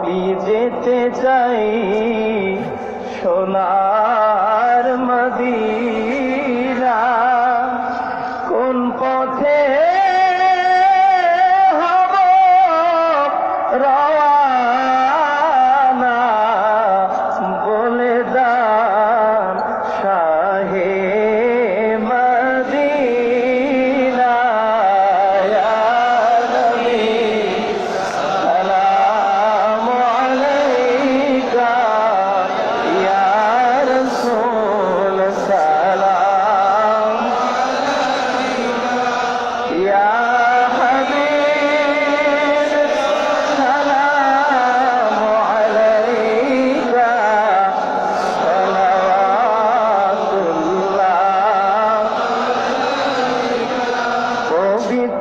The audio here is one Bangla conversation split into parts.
আমি যেতে চাই সোনার মদিনা। কোন পথে হব? রা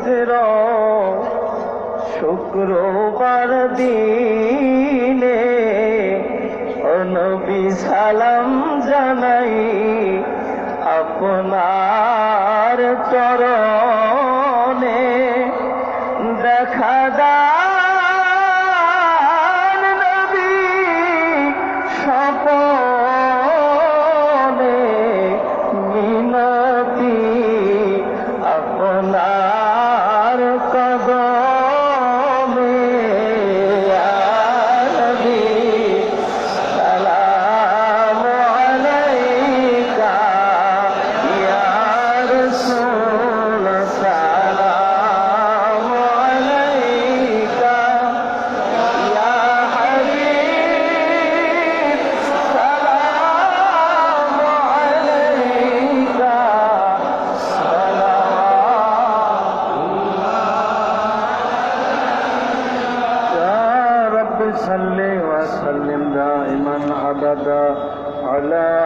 পবিত্র শুক্রবার দিনে নবী সালাম জানাই আপনার চরণে। صل وسلم دائما أبدا على